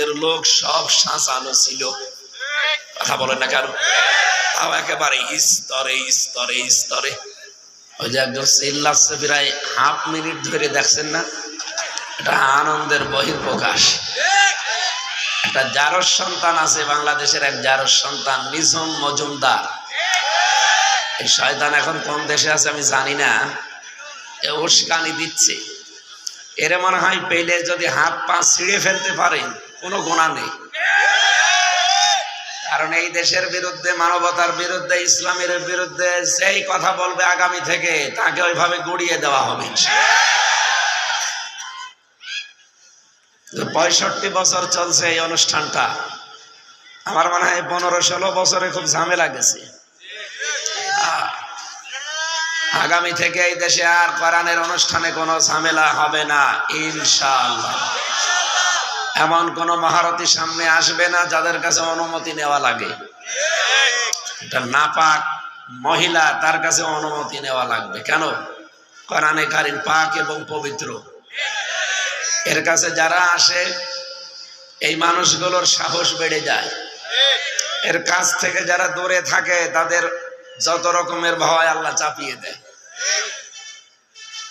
নেতৃত্বের লোক সব সাঁচানো ছিল। কথা বলেন না কেন? তাও একেবারে স্তরে স্তরে স্তরে। ওই যে একজন চিল্লাচ্ছে প্রায় হাফ মিনিট ধরে দেখছেন না? এটা আনন্দের বহির্প্রকাশ একটা জারস সন্তান আছে, বাংলাদেশের এক জারস সন্তান, নিঝুম মজুমদার। এই শয়তান এখন কোন দেশে আছে আমি জানি না। এ উস্কানি দিচ্ছে। এর মনে হয় পেলে যদি হাত পা ছিঁড়ে ফেলতে পারেন। কোনো গোনা নেই। কারণ এই দেশের বিরুদ্ধে, মানবতার বিরুদ্ধে, ইসলামের বিরুদ্ধে সেই কথা বলবে আগামী থেকে, তাকে ওইভাবে গুড়িয়ে দেওয়া হবে। পঁয়ষট্টি বছর চলছে এই অনুষ্ঠানটা। আমার মনে হয় পনেরো ষোলো বছরে খুব ঝামেলা গেছে। আগামী থেকে এই দেশে আর কোরআনের অনুষ্ঠানে কোনো ঝামেলা হবে না, ইনশাআল্লাহ। এমন কোন মহারথী সামনে আসবে না যাদের কাছে অনুমতি নেওয়া লাগে। নাপাক মহিলা তার কাছে অনুমতি নেওয়া লাগবে। কেন? কোরআনে কারিম পাক এবং পবিত্র। এর কাছে যারা আসে, এই মানুষগুলোর সাহস বেড়ে যায়। এর কাছ থেকে যারা দূরে থাকে, তাদের যত রকমের ভয় আল্লাহ চাপিয়ে দেয়।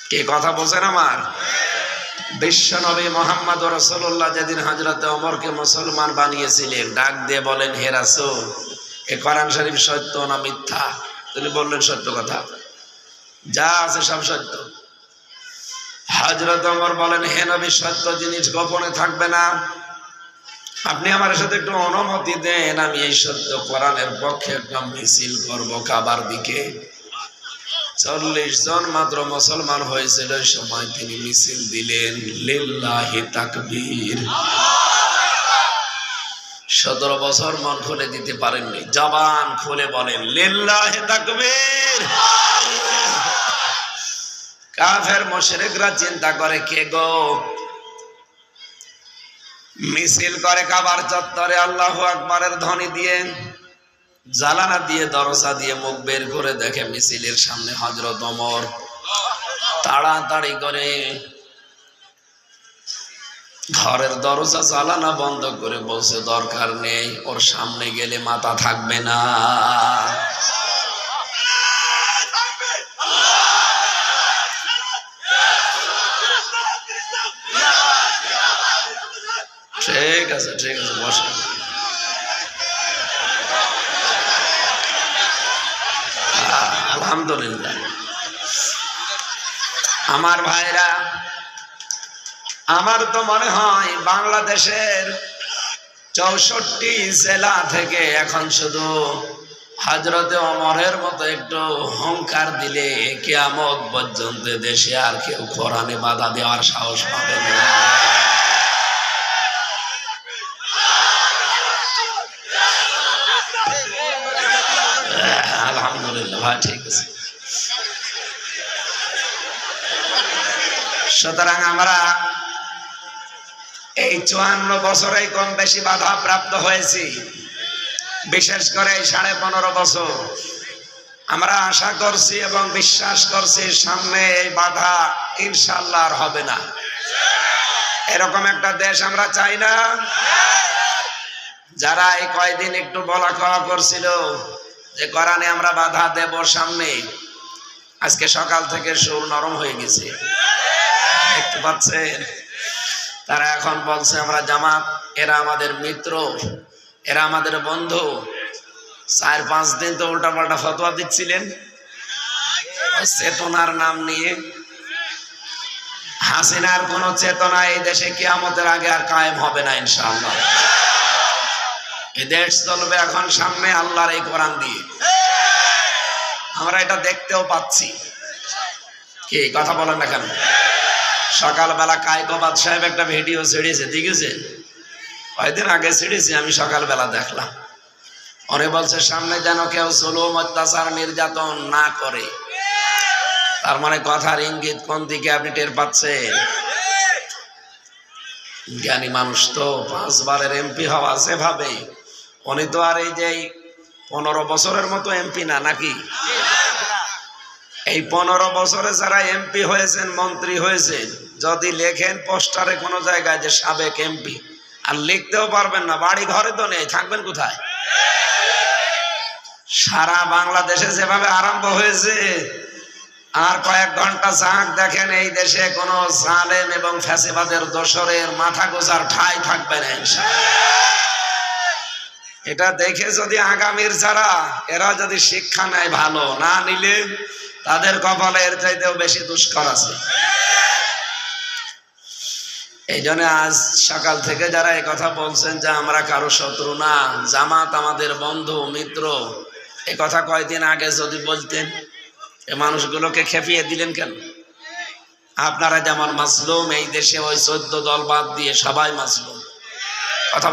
কে কথা বলছেন আমার? বিশ্ব নবী মোহাম্মদ রসুল্লাহ যেদিন হজরত অমরকে মুসলমান বানিয়েছিলেন, ডাক দিয়ে বলেন, হে রাসূল, এ কোরআন শরীফ সত্য না মিথ্যা? তিনি বললেন, সত্য কথা। যা আছে সব সত্য। হজরত অমর বলেন, হে নবী, সত্য জিনিস গোপনে থাকবে না। আপনি আমার সাথে একটু অনুমতি দেন, আমি এই সত্য কোরআনের পক্ষে একটা মিছিল করব কাবার দিকে। চল্লিশ জন মাত্র মুসলমান হয়েছিল সময় তিনি মিছিল দিলেন, লিল্লাহি তাকবীর। সতেরো বছর মন খুলে দিতে পারেননি, জবান খুলে বলেন, লিল্লাহি তাকবীর। কাফের মোশরিকরা চিন্তা করে, কে গো? মিছিল করে কাবার চত্বরে আল্লাহ আকবরের ধ্বনি দিয়ে জালানা দিয়ে, দরজা দিয়ে মুখ বের করে দেখে মিছিলের সামনে হজরত অমর তাড়াতাড়ি করে ঘরের দরজা জ্বালানা বন্ধ করে বলছে, দরকার নেই, ওর সামনে গেলে মাথা থাকবে না। ঠিক আছে ঠিক আছে বসে আলহামদুলিল্লাহ। আমার ভাইরা, আমার তো মনে হয় বাংলাদেশের চৌষট্টি জেলা থেকে এখন শুধু হজরতে অমরের মতো একটু হংকার দিলে কেয়ামত পর্যন্ত দেশে আর কেউ কোরআনে বাধা দেওয়ার সাহস পাবে না। আলহামদুলিল্লাহ ঠিক আছে সুতরাং আমরা এই চুয়ান্ন বছরে কম বেশি বাধা প্রাপ্ত হয়েছি। বিশেষ করে সাড়ে পনেরো বছর। আমরা আশা করছি এবং বিশ্বাস করছি সামনে এই বাধা ইনশাল্লাহ আর হবে না। এরকম একটা দেশ আমরা চাই না। যারা এই কয়দিন একটু বলা খাওয়া করছিল যে, কোরআনে আমরা বাধা দেব সামনে। আজকে সকাল থেকে সুর নরম হয়ে গেছে। দেখতে পাচ্ছেন তারা এখন বলছে, আমরা জামাত, এরা আমাদের মিত্র, এরা আমাদের বন্ধু। চার পাঁচ দিন তো উল্টা পাল্টা ফতোয়া দিচ্ছিলেন। চেতনার নাম নিয়ে। হাসিনার কোন চেতনা এই দেশে কিয়ামতের আগে আর কায়েম হবে না, ইনশাআল্লাহ। এই দেশ চলবে এখন সামনে আল্লাহর এই কোরআন দিয়ে। আমরা এটা দেখতেও পাচ্ছি। কি, কথা বলেন না কেন? সকালবেলা কায়কবাদ সাহেব একটা ভিডিও ছেড়েছে, দেখেছে? কয়েকদিন আগে ছেড়েছি, আমি সকালবেলা দেখলাম। অনে বলছে, সামনে যেন কেউ জুলুম, অত্যাচার, নির্যাতন না করে। তার মানে কথার ইঙ্গিত কোন দিকে আপনি টের পাচ্ছেন? জ্ঞানী মানুষ তো পাঁচবারের এমপি হওয়া সেভাবে উনি তো আর এই যে পনেরো বছরের মতো এমপি না, নাকি? এই পনেরো বছরে যারা এমপি হয়েছেন, মন্ত্রী হয়েছেন, যদি লেখেন পোস্টারে কোনো জায়গায় যে সাবেক এমপি আর লিখতেও পারবেন না, বাড়ি ঘরে তো নেই, থাকবেন কোথায়? সারা বাংলাদেশে যেভাবে আরম্ভ হয়েছে, আর কয়েক ঘণ্টা চাঁক দেখেন, এই দেশে কোনো জালেম এবং ফ্যাসিবাদের দোসরের মাথা গোজার ঠাই থাকবে না এটা দেখে যদি আগামীর যারা, এরা যদি শিক্ষা নেয় ভালো, না নিলে তাদের কপালে এর চাইতেও বেশি দুষ্কর আছে। এই জন্য আজ সকাল থেকে যারা কথা বলছেন যে আমরা কারও শত্রু না, জামাত আমাদের বন্ধু, মিত্র এ কথা কয়দিন আগে যদি বলতেন, এ মানুষগুলোকে খেপিয়ে দিলেন কেন? আপনারা যেমন মাসলুম এই দেশে ওই চোদ্দ দল বাদ দিয়ে সবাই মাসলুম কথা